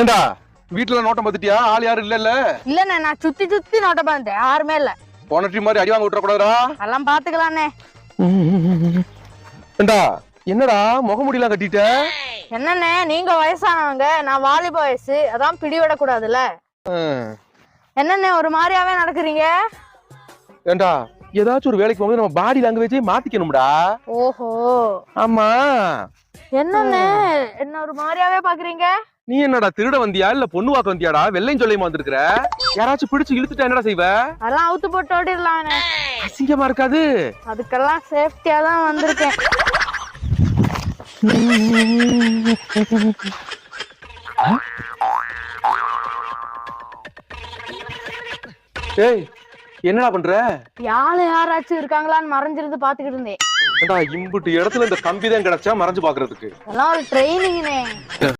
ஏண்டா? வீட்டுல நோட்டம் பார்த்துட்டியா? ஆள் யாரும் இல்ல இல்ல இல்லண்ணே நான் சுத்தி சுத்தி நோட்ட பார்த்தேன். யாருமே இல்ல. போன ட்ரீ மாதிரி அடி வாங்க விட்டுறக்கூடாதா அதெல்லாம் பாத்துக்கலாண்ணே ஏண்டா என்னடா முகமுடியெல்லாம் கட்டிட்ட? என்னண்ணே நீங்க வயசானவங்க நான் வாலிப வயசு அதான் பிடிவிட கூடாதுல்ல. என்னண்ணே ஒரு மாதிரியாவே நடக்கிறீங்க? ஏண்டா ஏதாச்சும் ஒரு வேலைக்கு போகும்போது நம்ம பாடி லாங்குவேஜே மாத்திக்கணும்டா. ஓஹோ. ஆமா. என்னண்ணே என்ன ஒரு மாதிரியாவே பாக்குறீங்க நீ என்னடா திருட வந்தியா? இல்ல பொண்ணு வாக்க வந்தியாடா? வெள்ளையும் சொல்லியமா வந்திருக்கிற? யாராச்சும் பிடிச்சு இழுத்துட்டா என்னடா செய்வ? அதெல்லாம் அவுத்து போட்டு ஓடிடலாண்ணே அசிங்கமா இருக்காது. அதுக்கெல்லாம் சேஃப்டியா தான் வந்திருக்கேன். ஏய் என்னடா பண்ற? யாரு யாராச்சும் இருக்காங்களான்னு மறைஞ்சிருந்து பாத்துக்கிட்டு இருந்தேன். ஏண்டா இம்புட்டு இடத்துல இந்த கம்பி தான் கிடைச்சா மறைஞ்சு பாக்குறதுக்கு அதெல்லாம் ஒரு ட்ரைனிங்னே